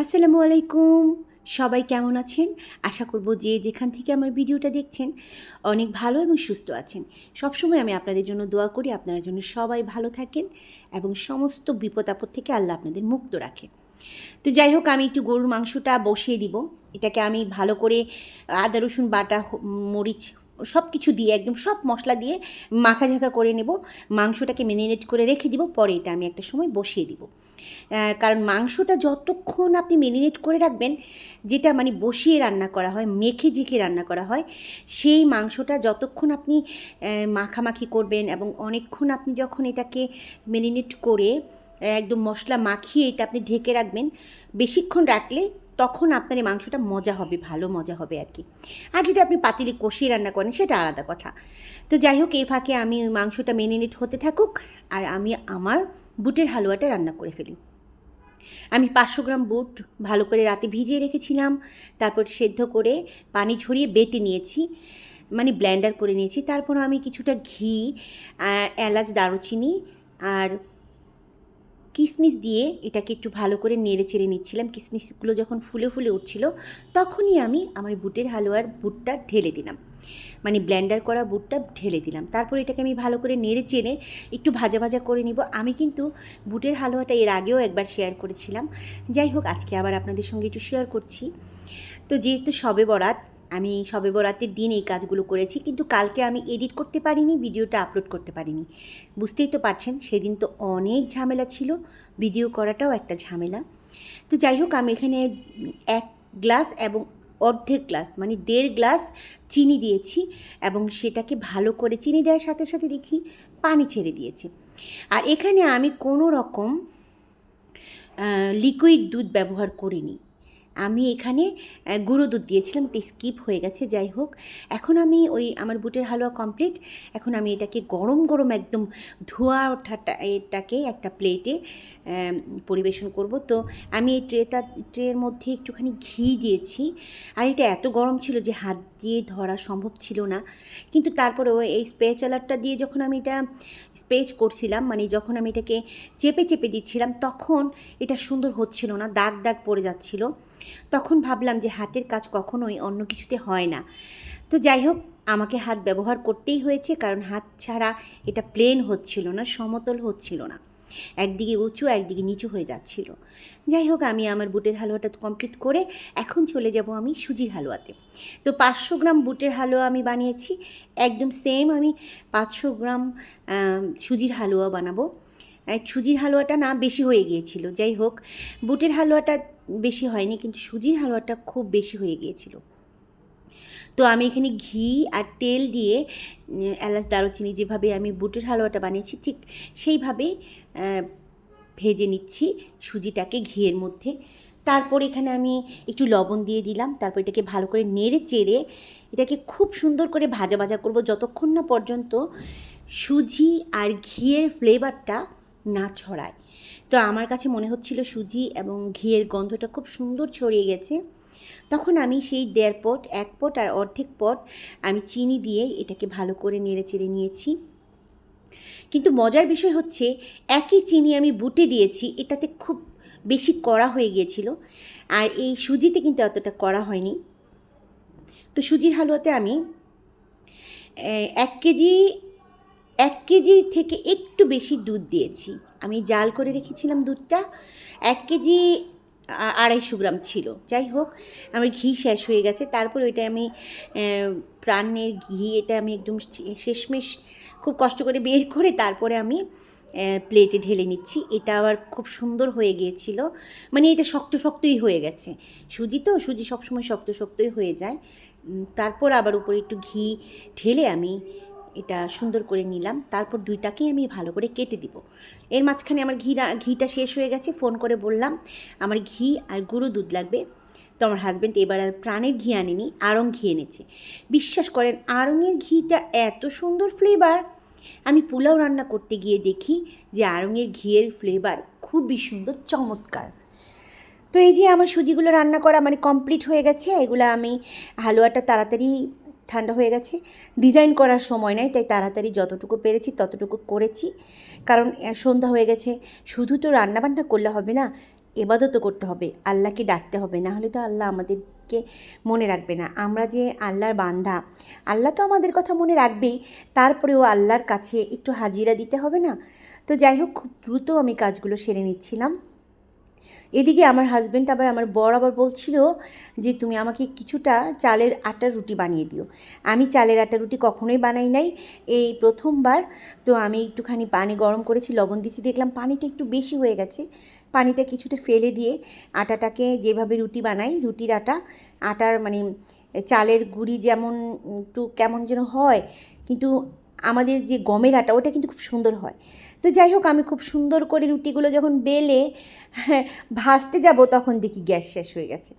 আসসালামু আলাইকুম সবাই কেমন আছেন? আশা করব যে যেখান থেকে আমার ভিডিওটা দেখছেন, অনেক ভালো এবং সুস্থ আছেন। সবসময় আমি আপনাদের জন্য দোয়া করি, আপনারা জন্য সবাই ভালো থাকেন এবং সমস্ত বিপদ আপদ থেকে আল্লাহ আপনাদের মুক্ত রাখেন। তো যাই হোক, আমি একটু গরুর মাংসটা বসিয়ে দিব। এটাকে আমি ভালো করে আদা, রসুন, বাটা মরিচ সব কিছু দিয়ে, একদম সব মশলা দিয়ে মাখা ঝাঁকা করে নেব। মাংসটাকে মেরিনেট করে রেখে দিব। পরে এটা আমি একটা সময় বসিয়ে দিব। কারণ মাংসটা যতক্ষণ আপনি মেরিনেট করে রাখবেন, যেটা মানে বসিয়ে রান্না করা হয়, মেখে ঝেঁকে রান্না করা হয়, সেই মাংসটা যতক্ষণ আপনি মাখামাখি করবেন এবং অনেকক্ষণ আপনি যখন এটাকে মেরিনেট করে একদম মশলা মাখিয়ে এটা আপনি ঢেকে রাখবেন, বেশিক্ষণ রাখলে তখন আপনার এই মাংসটা মজা হবে, ভালো মজা হবে আর কি। আর যদি আপনি পাতিলে কষিয়ে রান্না করেন, সেটা আলাদা কথা। তো যাই হোক, এই ফাঁকে আমি ওই মাংসটা মেরিনেট হতে থাকুক, আর আমি আমার বুটের হালুয়াটা রান্না করে ফেলি। আমি পাঁচশো গ্রাম বুট ভালো করে রাতে ভিজিয়ে রেখেছিলাম, তারপর সেদ্ধ করে পানি ঝরিয়ে বেটে নিয়েছি মানে ব্লেন্ডার করে নিয়েছি। তারপর আমি কিছুটা ঘি এলাচ, দারুচিনি আর কিশমিশ দিয়ে এটাকে একটু ভালো করে নেড়ে চেড়ে নিচ্ছিলাম। কিশমিশগুলো যখন ফুলে ফুলে উঠছিল, তখনই আমি আমার বুটের হালুয়ার বুটটা ঢেলে দিলাম। মানে ব্লেন্ডার করা বুটটা ঢেলে দিলাম। তারপর এটাকে আমি ভালো করে নেড়ে চেনে একটু ভাজা ভাজা করে নিব। আমি কিন্তু বুটের হালুয়াটা এর আগেও একবার শেয়ার করেছিলাম। যাই হোক, আজকে আবার আপনাদের সঙ্গে একটু শেয়ার করছি। তো যেহেতু সবে বরাত আমি সবে বরাতের দিন এই কাজগুলো করেছি, কিন্তু কালকে আমি এডিট করতে পারিনি, ভিডিওটা আপলোড করতে পারিনি। বুঝতেই তো পারছেন, সেদিন তো অনেক ঝামেলা ছিল, ভিডিও করাটাও একটা ঝামেলা। তো যাই হোক, আমি এখানে এক গ্লাস এবং অর্ধেক গ্লাস মানে দেড় গ্লাস চিনি দিয়েছি এবং সেটাকে ভালো করে চিনি দেওয়ার সাথে সাথে দেখি পানি ছেড়ে দিয়েছি। আর এখানে আমি কোনো রকম লিকুইড দুধ ব্যবহার করিনি। আমি এখানে গুঁড়ো দুধ দিয়েছিলাম এটা স্কিপ হয়ে গেছে, যাই হোক। এখন আমি ওই আমার বুটের হালুয়া কমপ্লিট এখন আমি এটাকে গরম গরম একদম ধোয়া ওঠাটা এটাকে একটা প্লেটে পরিবেশন করব। তো আমি এই ট্রেটা ট্রের মধ্যে একটুখানি ঘি দিয়েছি। আর এটা এত গরম ছিল যে হাত দিয়ে ধরা সম্ভব ছিল না। কিন্তু তারপরেও এই স্পেচালারটা দিয়ে যখন আমি এটা স্পেচ করছিলাম মানে যখন আমি এটাকে চেপে চেপে দিচ্ছিলাম, তখন এটা সুন্দর হচ্ছিল না, দাগ দাগ পড়ে যাচ্ছিল। তখন ভাবলাম যে হাতের কাজ কখনোই অন্য কিছুতে হয় না। তো যাই হোক আমাকে হাত ব্যবহার করতেই হয়েছে, কারণ হাত ছাড়া এটা প্লেন হচ্ছিল না, সমতল হচ্ছিল না। একদিকে উঁচু, একদিকে নিচু হয়ে যাচ্ছিল। যাই হোক আমি আমার বুটের হালুয়াটা কমপ্লিট করে এখন চলে যাব আমি সুজির হালুয়াতে। তো পাঁচশো গ্রাম বুটের হালুয়া আমি বানিয়েছি, একদম সেম আমি পাঁচশো গ্রাম সুজির হালুয়া বানাবো। সুজির হালুয়াটা না বেশি হয়ে গিয়েছিল। যাই হোক বুটের হালুয়াটা বেশি হয়নি, কিন্তু সুজির হালুয়াটা খুব বেশি হয়ে গিয়েছিল। তো আমি এখানে ঘি আর তেল দিয়ে এলাচ, দারুচিনি যেভাবে আমি বুটের হালুয়াটা বানিয়েছি, ঠিক সেইভাবেই ভেজে নিচ্ছি সুজিটাকে ঘিয়ের মধ্যে। তারপর এখানে আমি একটু লবণ দিয়ে দিলাম, তারপর এটাকে ভালো করে নেড়ে চেড়ে এটাকে খুব সুন্দর করে ভাজা ভাজা করব যতক্ষণ না পর্যন্ত সুজি আর ঘিয়ের ফ্লেভারটা না ছড়ায়। তো আমার কাছে মনে হচ্ছিল সুজি এবং ঘিয়ের গন্ধটা খুব সুন্দর ছড়িয়ে গেছে। তখন আমি সেই দেড় পট, এক পট আর অর্ধেক পট আমি চিনি দিয়ে এটাকে ভালো করে নেড়ে চেড়ে নিয়েছি। কিন্তু মজার বিষয় হচ্ছে একই চিনি আমি বুটে দিয়েছি, এটাতে খুব বেশি কড়া হয়ে গিয়েছিল আর এই সুজিতে কিন্তু অতটা কড়া হয়নি। তো সুজির হালুয়াতে আমি এক কেজি এক কেজি থেকে একটু বেশি দুধ দিয়েছি। আমি জাল করে রেখেছিলাম দুধটা। এক কেজি আড়াইশো গ্রাম ছিল। যাই হোক, আমার ঘি শেষ হয়ে গেছে। তারপর ওইটা আমি প্রাণের ঘি, এটা আমি একদম শেষমেশ খুব কষ্ট করে বের করে তারপরে আমি প্লেটে ঢেলে নিচ্ছি। এটা আবার খুব সুন্দর হয়ে গিয়েছিল। মানে এটা শক্ত শক্তই হয়ে গেছে। সুজি তো, সুজি সবসময় শক্ত শক্তই হয়ে যায়। তারপর আবার উপরে একটু ঘি ঢেলে আমি এটা সুন্দর করে নিলাম। তারপর দুইটাকেই আমি ভালো করে কেটে দিব। এর মাঝখানে আমার ঘিটা ঘিটা শেষ হয়ে গেছে। ফোন করে বললাম, আমার ঘি আর গুঁড়ো দুধ লাগবে। তো আমার হাজব্যান্ড এবার আর প্রাণের ঘি আনেনি আড়ং ঘি এনেছে। বিশ্বাস করেন আড়ংয়ের ঘিটা এত সুন্দর ফ্লেভার আমি পোলাও রান্না করতে গিয়ে দেখি যে আড়ংয়ের ঘিয়ের ফ্লেভার খুবই সুন্দর, চমৎকার। তো এই যে আমার সুজিগুলো রান্না করা মানে কমপ্লিট হয়ে গেছে, এগুলো আমি হালুয়াটা তাড়াতাড়ি ঠান্ডা হয়ে গেছে। ডিজাইন করার সময় নাই, তাই তাড়াতাড়ি যতটুকু পেরেছি ততটুকু করেছি। কারণ সন্ধ্যা হয়ে গেছে, শুধু তো রান্নাবান্না করলে হবে না এবাদতও করতে হবে। আল্লাহকে ডাকতে হবে, না হলে তো আল্লাহ আমাদেরকে মনে রাখবে না। আমরা যে আল্লাহর বান্ধা আল্লাহ তো আমাদের কথা মনে রাখবেই, তারপরেও আল্লাহর কাছে একটু হাজিরা দিতে হবে না। তো যাই হোক, খুব দ্রুত আমি কাজগুলো সেরে নিচ্ছিলাম। এদিকে আমার হাজব্যান্ড আবার আমার বর আবার বলছিল যে, তুমি আমাকে কিছুটা চালের আটার রুটি বানিয়ে দিও। আমি চালের আটার রুটি কখনোই বানাই নাই। এই প্রথমবার তো আমি একটুখানি পানি গরম করেছি, লবণ দিয়েছি। দেখলাম পানিটা একটু বেশি হয়ে গেছে। পানিটা কিছুটা ফেলে দিয়ে আটাটাকে যেভাবে রুটি বানাই, রুটির আটা, আটার মানে চালের গুঁড়ি যেমন একটু কেমন যেন হয়, কিন্তু আমাদের যে গমের আটা, ওটা কিন্তু খুব সুন্দর হয়। তো যাই হোক, আমি খুব সুন্দর করে রুটিগুলো যখন বেলে, ভাজতে যাব তখন দেখি গ্যাস শেষ হয়ে গেছে।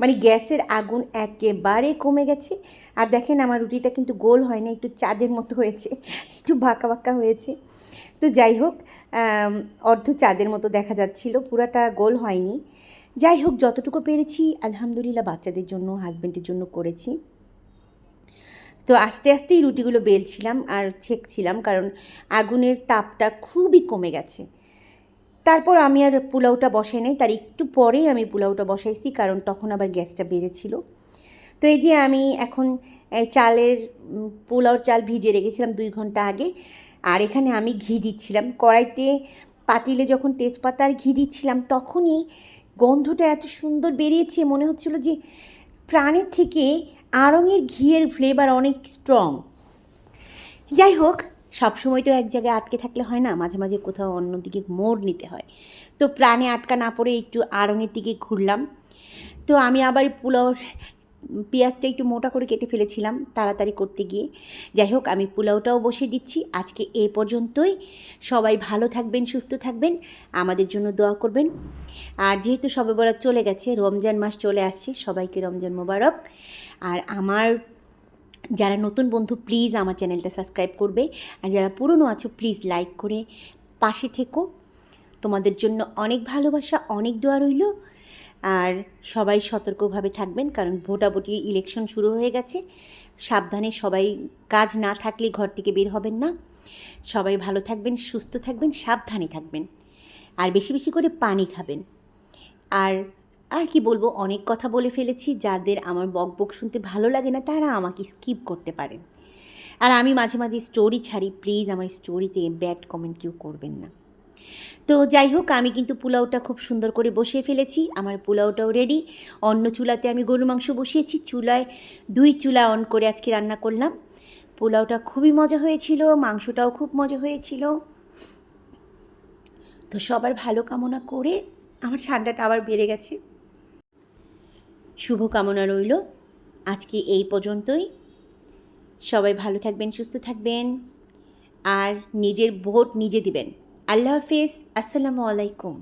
মানে গ্যাসের আগুন একেবারে কমে গেছে। আর দেখেন আমার রুটিটা কিন্তু গোল হয় না একটু চাঁদের মতো হয়েছে, একটু বাঁকা বাঁকা হয়েছে। তো যাই হোক অর্ধ চাঁদের মতো দেখা যাচ্ছিল, পুরাটা গোল হয়নি। যাই হোক, যতটুকু পেরেছি, আলহামদুলিল্লাহ বাচ্চাদের জন্য হাজব্যান্ডের জন্য করেছি। তো আস্তে আস্তেই রুটিগুলো বেলছিলাম আর ছেঁকছিলাম কারণ আগুনের তাপটা খুবই কমে গেছে। তারপর আমি আর পোলাওটা বসাই নাই, তার একটু পরেই আমি পোলাওটা বসাইছি কারণ তখন আবার গ্যাসটা বেড়েছিল। তো এই যে আমি এখন চালের পোলাওর চাল ভিজে রেখেছিলাম দুই ঘণ্টা আগে, আর এখানে আমি ঘি দিচ্ছিলাম। কড়াইতে পাতিলে যখন তেজপাতা আর ঘি দিচ্ছিলাম, তখনই গন্ধটা এত সুন্দর বেরিয়েছে, মনে হচ্ছিল যে প্রাণের থেকে আড়ঙের ঘিয়ের ফ্লেভার অনেক স্ট্রং যাই হোক, সবসময় তো এক জায়গায় আটকে থাকলে হয় না, মাঝে মাঝে কোথাও অন্যদিকে মোড় নিতে হয়। তো প্রাণে আটকা না পড়ে একটু আড়ঙের দিকে ঘুরলাম। তো আমি আবার পোলাওর পেঁয়াজটা একটু মোটা করে কেটে ফেলেছিলাম তাড়াতাড়ি করতে গিয়ে। যাই হোক, আমি পোলাওটাও বসিয়ে দিচ্ছি। আজকে এ পর্যন্তই। সবাই ভালো থাকবেন, সুস্থ থাকবেন, আমাদের জন্য দোয়া করবেন। আর যেহেতু সবে বরাত চলে গেছে, রমজান মাস চলে আসছে, সবাইকে রমজান মোবারক। আর আমার যারা নতুন বন্ধু প্লিজ আমার চ্যানেলটা সাবস্ক্রাইব করবে। আর যারা পুরনো আছো প্লিজ লাইক করে পাশে থেকো। তোমাদের জন্য অনেক ভালোবাসা, অনেক দোয়া রইল। আর সবাই সতর্কভাবে থাকবেন, কারণ ভোটাভুটি ইলেকশন শুরু হয়ে গেছে। সাবধানে সবাই কাজ না থাকলে ঘর থেকে বের হবেন না। সবাই ভালো থাকবেন, সুস্থ থাকবেন, সাবধানে থাকবেন। আর বেশি বেশি করে পানি খাবেন। আর আর কি বলব, অনেক কথা বলে ফেলেছি, যাদের আমার বক বক শুনতে ভালো লাগে না, তারা আমাকে স্কিপ করতে পারেন। আর আমি মাঝে মাঝে স্টোরি ছাড়ি প্লিজ আমার স্টোরিতে ব্যাড কমেন্ট কেউ করবেন না। তো যাই হোক, আমি কিন্তু পোলাওটা খুব সুন্দর করে বসিয়ে ফেলেছি, আমার পোলাওটাও রেডি অন্য চুলাতে আমি গরু মাংস বসিয়েছি, চুলায় দুই চুলা অন করে আজকে রান্না করলাম। পোলাওটা খুবই মজা হয়েছিল, মাংসটাও খুব মজা হয়েছিল। তো সবার ভালো কামনা করে আমার ঠান্ডাটা আবার বেড়ে গেছে। শুভ কামনা রইল। আজকে এই পর্যন্তই। সবাই ভালো থাকবেন, সুস্থ থাকবেন। আর নিজের ভোট নিজে দিবেন। আল্লাহ হাফিজ। আসসালামু আলাইকুম।